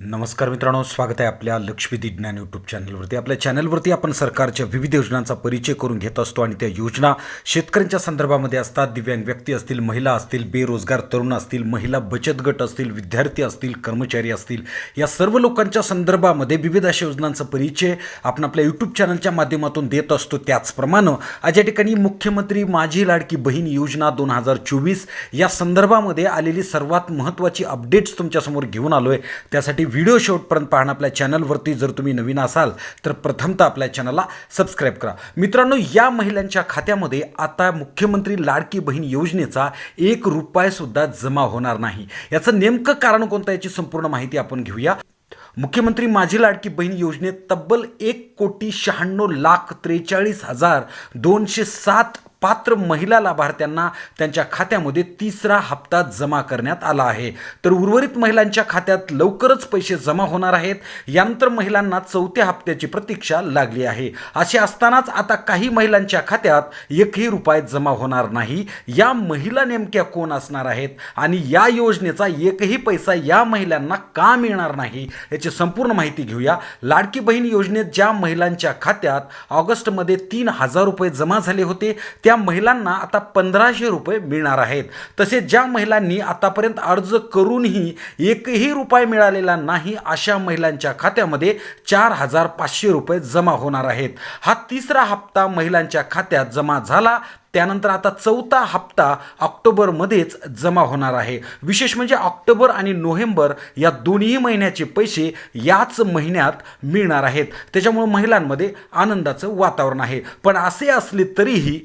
नमस्कार मित्रांनो स्वागत आहे आपल्या लक्ष्मी ज्ञान यूट्यूब चॅनलवरती आपल्या चॅनलवरती आपण सरकारच्या विविध योजनांचा परिचय करून घेत असतो आणि त्या योजना शेतकऱ्यांच्या संदर्भामध्ये असतात. दिव्यांग व्यक्ती असतील महिला असतील बेरोजगार तरुण असतील महिला बचत गट असतील विद्यार्थी असतील कर्मचारी असतील या सर्व लोकांच्या संदर्भामध्ये विविध अशा योजनांचा परिचय आपण आपल्या यूट्यूब चॅनलच्या माध्यमातून देत असतो. त्याचप्रमाणे आज या ठिकाणी मुख्यमंत्री माझी लाडकी बहीण योजना दोन हजार चोवीस या संदर्भामध्ये आलेली सर्वात महत्त्वाची अपडेट्स तुमच्यासमोर घेऊन आलो आहे त्यासाठी व्हिडिओ शेवटपर्यंत पाहणं आपल्या चॅनलवरती. जर तुम्ही नवीन असाल तर प्रथमतः आपल्या चॅनलला सबस्क्राईब करा. मित्रांनो या महिलांच्या खात्यामध्ये आता मुख्यमंत्री लाडकी बहीण योजनेचा एक रुपयासुद्धा जमा होणार नाही. याचं नेमकं कारण कोणतं याची संपूर्ण माहिती आपण घेऊया. मुख्यमंत्री माझी लाडकी बहीण योजनेत तब्बल एक कोटी शहाण्णव लाख त्रेचाळीस हजार दोनशे सात पात्र महिला लाभार्थ्यांना त्यांच्या खात्यामध्ये तिसरा हप्ता जमा करण्यात आला आहे. तर उर्वरित महिलांच्या खात्यात लवकरच पैसे जमा होणार आहेत. यानंतर महिलांना चौथ्या हप्त्याची प्रतीक्षा लागली आहे. असे असतानाच आता काही महिलांच्या खात्यात एकही रुपये जमा होणार नाही. या महिला नेमक्या कोण असणार आहेत? आणि या योजनेचा एकही पैसा या महिलांना का मिळणार नाही? याची संपूर्ण माहिती घेऊया. लाडकी बहीण योजनेत ज्या महिलांच्या खात्यात ऑगस्टमध्ये तीन हजार रुपये जमा झाले होते त्या त्या महिलांना आता पंधराशे रुपये मिळणार आहेत तसेच ज्या महिलांनी आतापर्यंत अर्ज करूनही एकही रुपये मिळालेला नाही अशा महिलांच्या खात्यामध्ये चार हजार पाचशे रुपये जमा होणार आहेत. हा तिसरा हप्ता महिलांच्या खात्यात जमा झाला त्यानंतर आता चौथा हप्ता ऑक्टोबरमध्येच जमा होणार आहे. विशेष म्हणजे ऑक्टोबर आणि नोव्हेंबर या दोन्ही महिन्याचे पैसे याच महिन्यात मिळणार आहेत. त्याच्यामुळे महिलांमध्ये आनंदाचं वातावरण आहे. पण असे असले तरीही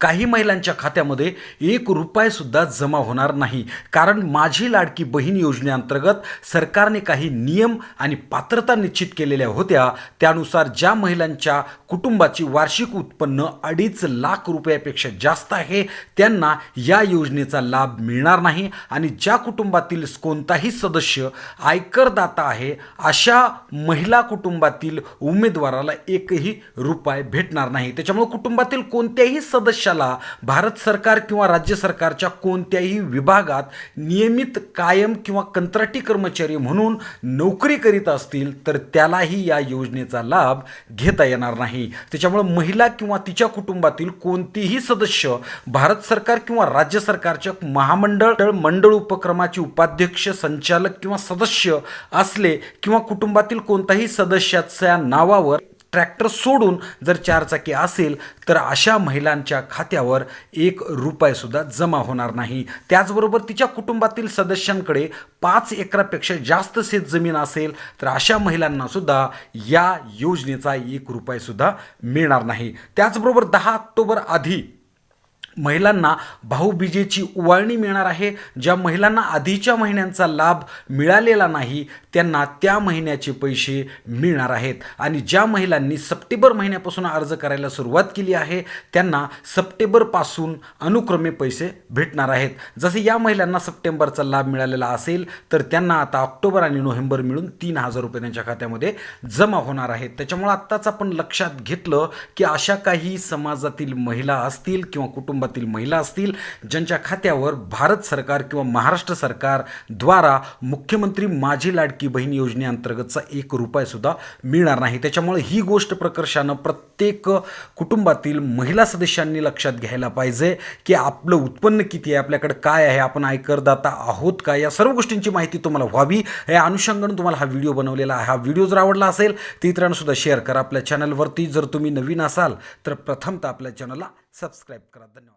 काही महिलांच्या खात्यामध्ये एक रुपयासुद्धा जमा होणार नाही. कारण माझी लाडकी बहीण योजनेअंतर्गत सरकारने काही नियम आणि पात्रता निश्चित केलेल्या होत्या. त्यानुसार ज्या महिलांच्या कुटुंबाची वार्षिक उत्पन्न अडीच लाख रुपयापेक्षा जास्त आहे त्यांना या योजनेचा लाभ मिळणार नाही आणि ज्या कुटुंबातील कोणताही सदस्य आयकरदाता आहे अशा महिला कुटुंबातील उमेदवाराला एकही रुपये भेटणार नाही. त्याच्यामुळे कुटुंबातील कोणत्याही सदस्य पक्षाला भारत सरकार किंवा राज्य सरकारच्या कोणत्याही विभागात नियमित कायम किंवा कंत्राटी कर्मचारी म्हणून नोकरी करीत असतील तर त्यालाही या योजनेचा लाभ घेता येणार नाही. त्याच्यामुळे महिला किंवा तिच्या कुटुंबातील कोणतीही सदस्य भारत सरकार किंवा राज्य सरकारच्या महामंडळ मंडळ उपक्रमाचे उपाध्यक्ष संचालक किंवा सदस्य असले किंवा कुटुंबातील कोणताही सदस्याच्या नावावर ट्रॅक्टर सोडून जर चारचाकी असेल तर अशा महिलांच्या खात्यावर एक रुपयासुद्धा जमा होणार नाही. त्याचबरोबर तिच्या कुटुंबातील सदस्यांकडे पाच एकरापेक्षा जास्त शेत जमीन असेल तर अशा महिलांनासुद्धा या योजनेचा एक रुपयासुद्धा मिळणार नाही. त्याचबरोबर दहा ऑक्टोबर आधी महिलांना भाऊबीजेची उवाळणी मिळणार आहे. ज्या महिलांना आधीच्या महिन्यांचा लाभ मिळालेला नाही त्यांना त्या महिन्याचे पैसे मिळणार आहेत. आणि ज्या महिलांनी सप्टेंबर महिन्यापासून अर्ज करायला सुरुवात केली आहे त्यांना सप्टेंबरपासून अनुक्रमे पैसे भेटणार आहेत. जसे या महिलांना सप्टेंबरचा लाभ मिळालेला असेल तर त्यांना आता ऑक्टोबर आणि नोव्हेंबर मिळून तीन हजार रुपये त्यांच्या खात्यामध्ये जमा होणार आहेत. त्याच्यामुळे आत्ताच आपण लक्षात घेतलं की अशा काही समाजातील महिला असतील किंवा कुटुंब कुटुंबातील महिला असतील ज्यांच्या खात्यावर भारत सरकार किंवा महाराष्ट्र सरकारद्वारा मुख्यमंत्री माझी लाडकी बहीण योजनेअंतर्गतचा एक रुपयासुद्धा मिळणार नाही. त्याच्यामुळे ही गोष्ट प्रकर्षानं प्रत्येक कुटुंबातील महिला सदस्यांनी लक्षात घ्यायला पाहिजे की आपलं उत्पन्न किती आहे आपल्याकडे काय आहे आपण आयकरदाता आहोत का? या सर्व गोष्टींची माहिती तुम्हाला व्हावी. या अनुषंगानं तुम्हाला हा व्हिडिओ बनवलेला आहे. हा व्हिडिओ जर आवडला असेल तर इतरांसुद्धा शेअर करा. आपल्या चॅनलवरती जर तुम्ही नवीन असाल तर प्रथमतः आपल्या चॅनलला सबस्क्राईब करा. धन्यवाद.